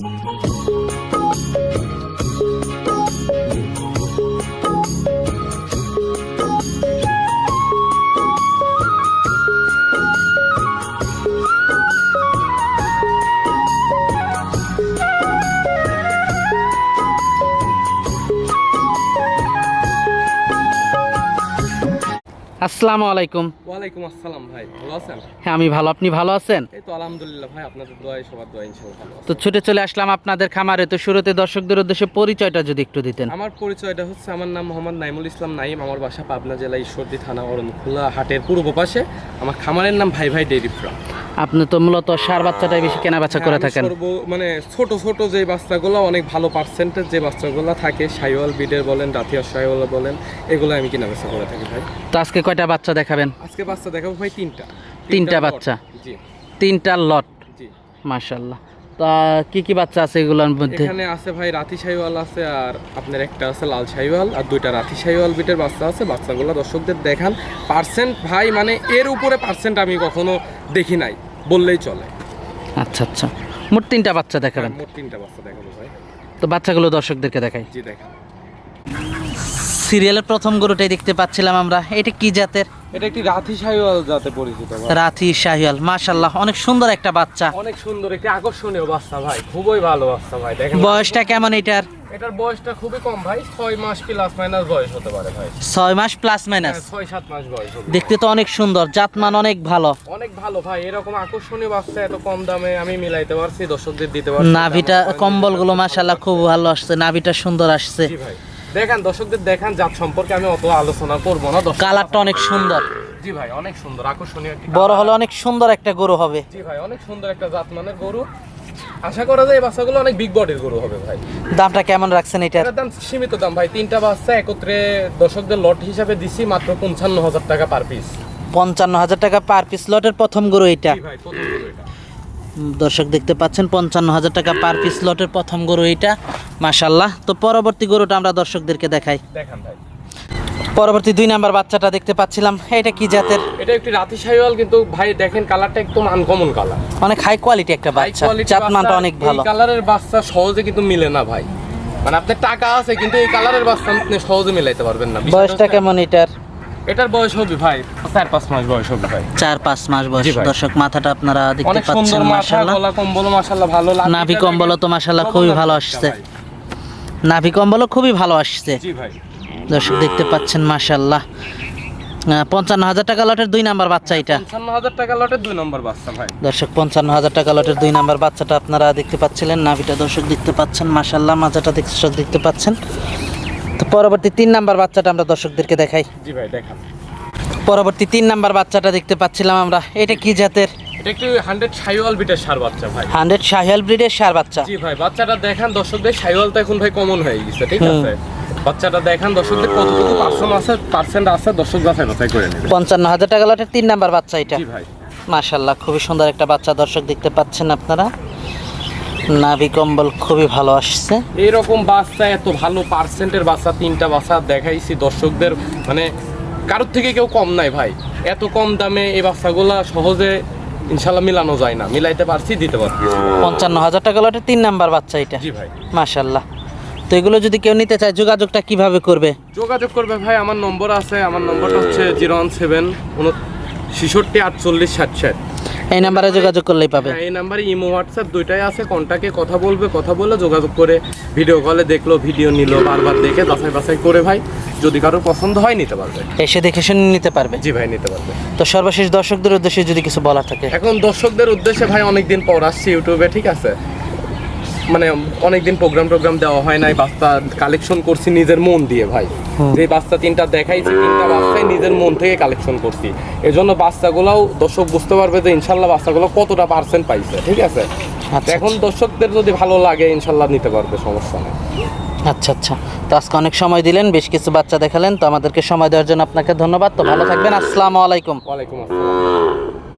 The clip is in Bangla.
Música আসসালামু আলাইকুম। ওয়ালাইকুম আসসালাম ভাই ভালো আছেন? হ্যাঁ আমি ভালো। আপনি ভালো আছেন? এই তো আলহামদুলিল্লাহ ভাই আপনাদের দোয়ায় সবার দোয়া ইনশাআল্লাহ ভালো তো ছুটে চলে আসলাম আপনাদের খামারে। তো শুরুতে দর্শকদের উদ্দেশ্যে পরিচয়টা যদি একটু দিতেন। আমার পরিচয়টা হচ্ছে আমার নাম মোহাম্মদ নাইমুল ইসলাম নাইম। আমার বাসা পাবনা জেলা ঈশ্বরদী থানা অরণখোলা হাটের পূর্ব পাশে। আমার খামারের নাম ভাই ভাই ডেইরি ফার্ম। আপনি তো মূলত সার বাচ্চাটাই বেশি কেনা বেচা করে থাকেন। সর্ব- মানে ছোট ছোট যে বাচ্চাগুলো অনেক ভালো পার্সেন্টেজ যে বাচ্চাগুলো থাকে সাইওয়াল বিডের বলেন রাথিয়া সাইওয়াল বলেন এগুলো আমি কিনা বেচা করে থাকি ভাই। তো আজকে কয়টা বাচ্চা দেখাবেন? আজকে বাচ্চা দেখাবো ভাই তিনটা। তিনটা বাচ্চা? জি। তিনটা লট? জি। মাশাল্লাহ তা কি কি বাচ্চা আছে এগুলোর মধ্যে? এখানে আছে ভাই রাতি সাইওয়াল আছে আর আপনার একটা আছে লাল সাইওয়াল আর দুইটা রাতি সাইওয়াল বিটের বাচ্চা আছে বাচ্চাগুলো দর্শকদের দেখান। পার্সেন্ট ভাই মানে এর উপরে পার্সেন্ট আমি কখনো দেখি নাই। বললেই চলে। আচ্ছা আচ্ছা। মোট তিনটা বাচ্চা দেখাবেন। মোট তিনটা বাচ্চা দেখাবো ভাই। তো বাচ্চাগুলো দর্শকদেরকে দেখাই। জি দেখান। সিরিয়ালের প্রথম গরুটাই দেখতে পাচ্ছিলাম আমরা। এটা কি জাতের? এটা একটি রাতি সাইওয়াল যাতে পরিচিত। রাথি শাহিয়াল মাশাল্লাহ অনেক সুন্দর একটা বাচ্চা। অনেক সুন্দর একটি আকর্ষণীয় বাচ্চা ভাই। খুবই ভালো বাচ্চা ভাই দেখেন। বয়সটা কেমন এটার? এটার বয়সটা খুবই কম ভাই ছয় মাস প্লাস মাইনাস বয়স হতে পারে ভাই। ছয় মাস প্লাস মাইনাস হ্যাঁ, ছয় সাত মাস বয়স। দেখতে তো অনেক সুন্দর জাতমান অনেক ভালো। অনেক ভালো ভাই এরকম আকর্ষণীয় বাচ্চা এত কম দামে আমি মিলাইতে পারছি দর্শকদের দিতে পারছি। নাভিটা কম্বলগুলো মাশাল্লাহ খুব ভালো আসছে নাভিটা সুন্দর আসছে। জি ভাই। দেখান দর্শকদের দেখান জাত সম্পর্কে আমি অত আলোচনা করব না দর্শক কালারটা অনেক সুন্দর। জি ভাই অনেক সুন্দর আকর্ষণীয় একটি বড় হলে অনেক সুন্দর একটা গরু হবে। জি ভাই অনেক সুন্দর একটা জাত মানের গরু। আশা করা যায় বাচ্চাগুলো অনেক বিগ বডির গরু হবে ভাই। দামটা কেমন রাখছেন এটার দাম সীমিত দাম ভাই তিনটা বাচ্চা একত্রে দর্শকদের লট হিসাবে দিছি মাত্র পঞ্চান্ন হাজার টাকা পার পিস পঞ্চান্ন হাজার টাকা পার পিস লটের প্রথম গরু এটা। দর্শক দেখতে পাচ্ছেন পঞ্চান্ন হাজার টাকা পার পিস লটের প্রথম গরু এটা মাশাল্লাহ তো পরবর্তী গরুটা আমরা দর্শকদেরকে দেখাই। দেখান ভাই। পরবর্তী দুই নাম্বার বাচ্চাটা দেখতে পাচ্ছিলাম। এটা কি জাতের? এটা একটি রাতি সাইওয়াল কিন্তু ভাই দেখেন কালারটা একদম আনকমন কালার অনেক হাই কোয়ালিটি একটা বাচ্চা। জাতমানটা অনেক ভালো। কালারের বাচ্চা সহজে কিন্তু মিলে না ভাই। মানে আপনার টাকা আছে কিন্তু এই কালারের বাচ্চা আপনি সহজে মিলাইতে পারবেন না। বয়সটা কেমন এটার? এটার বয়স হবে ভাই চার পাঁচ মাস বয়স হবে ভাই। চার পাঁচ মাস বয়স। দর্শক মাথাটা আপনারা দেখতে পাচ্ছেন গলা কম্বল মাশাল্লাহ ভালো লাগে নাভি কম্বল তো মাশাল্লাহ খুবই ভালো আসছে। নাভি কম্বল খুবই ভালো আসছে। জি ভাই। দর্শক দেখতে পাচ্ছেন মাশাল্লাহ পঞ্চান্ন হাজার টাকা লটের দুই নাম্বার বাচ্চা এটা। পঞ্চান্ন হাজার টাকা লটের দুই নম্বর বাচ্চা ভাই। দর্শক পঞ্চান্ন হাজার টাকা লটের দুই নাম্বার বাচ্চাটা আপনারা দেখতে পাচ্ছিলেন নাভিটা দর্শক দেখতে পাচ্ছেন মাশাল্লাহ মাজাটা দর্শক দেখতে পাচ্ছেন। তো পরবর্তী তিন নাম্বার বাচ্চাটা আমরা দর্শকদেরকে দেখাই। জি ভাই দেখান। পরবর্তী তিন নাম্বার বাচ্চাটা দেখতে পাচ্ছিলাম আমরা। এটা কি জাতের? এটা একটু হান্ড্রেড সাইওয়াল বিটের সার বাচ্চা ভাই। ব্রিডের সার বাচ্চা। জি ভাই বাচ্চাটা দেখান দর্শকদের সাইওয়াল তো এখন ভাই কমন হয়ে গেছে ঠিক আছে? বাচ্চাটা দেখান দর্শকদের কতটুকু পার্সেন্ট আছে পার্সেন্ট আছে দর্শক যাচাই বাছাই করে নেবে। পঞ্চান্ন হাজার টাকা লটের তিন নাম্বার বাচ্চা এটা। জি ভাই। মাশাল্লাহ খুবই সুন্দর একটা বাচ্চা দর্শক দেখতে পাচ্ছেন আপনারা। নাভি কম্বল খুবই ভালো আসছে। এইরকম বাচ্চা এত ভালো পার্সেন্টের বাচ্চা তিনটা বাচ্চা দেখাইছি দর্শকদের। মানে কারোর থেকে কেউ কম নাই ভাই। এত কম দামে এই বাচ্চাগুলা সহজে ইনশাল্লাহ মিলানো যায় না। মিলাইতে পারছি দিতে পারছি। পঞ্চান্ন হাজার টাকা লটের তিন নাম্বার বাচ্চা এটা। জি ভাই। মাশাল্লাহ তো এগুলো যদি কেউ নিতে চায় যোগাযোগটা কীভাবে করবে? যোগাযোগ করবে ভাই আমার নম্বর আছে আমার নম্বরটা হচ্ছে জিরো ওয়ান সেভেন ছেষট্টি আটচল্লিশ ষাট ষাট। এই নাম্বারে যোগাযোগ করলেই পাবে। হ্যাঁ, এই নাম্বারে ইমো হোয়াটসঅ্যাপ দুইটাই আছে কন্টাক্টে কথা বলবে কথা বলে যোগাযোগ করে ভিডিও কলে দেখল ভিডিও নিল বারবার দেখে বাছাই বাছাই করে ভাই যদি কারও পছন্দ হয় নিতে পারবে। এসে দেখে শুনে নিতে পারবে? জি ভাই নিতে পারবে। তো সর্বশেষ দর্শকদের উদ্দেশ্যে যদি কিছু বলা থাকে। এখন দর্শকদের উদ্দেশ্যে ভাই অনেকদিন পর আসছি ইউটিউবে ঠিক আছে? মানে অনেকদিন প্রোগ্রাম টোগ্রাম দেওয়া হয় নাই বাচ্চা কালেকশন করছি নিজের মন দিয়ে ভাই। যে বাচ্চা তিনটা দেখাইছি তিনটা বাচ্চাই নিজের মন থেকে কালেকশন করছি। এজন্য বাচ্চাগুলাও দর্শক বুঝতে পারবে যে ইনশাল্লাহ বাচ্চাগুলো কতটা পার্সেন্ট পাইছে ঠিক আছে? আচ্ছা, এখন দর্শকদের যদি ভালো লাগে ইনশাল্লাহ নিতে পারবে সমস্যা নেই। আচ্ছা আচ্ছা। তো আজকে অনেক সময় দিলেন বেশ কিছু বাচ্চা দেখালেন তো আমাদেরকে সময় দেওয়ার জন্য আপনাকে ধন্যবাদ। তো ভালো থাকবেন আসসালামু আলাইকুম। ওয়ালাইকুম আসসালাম।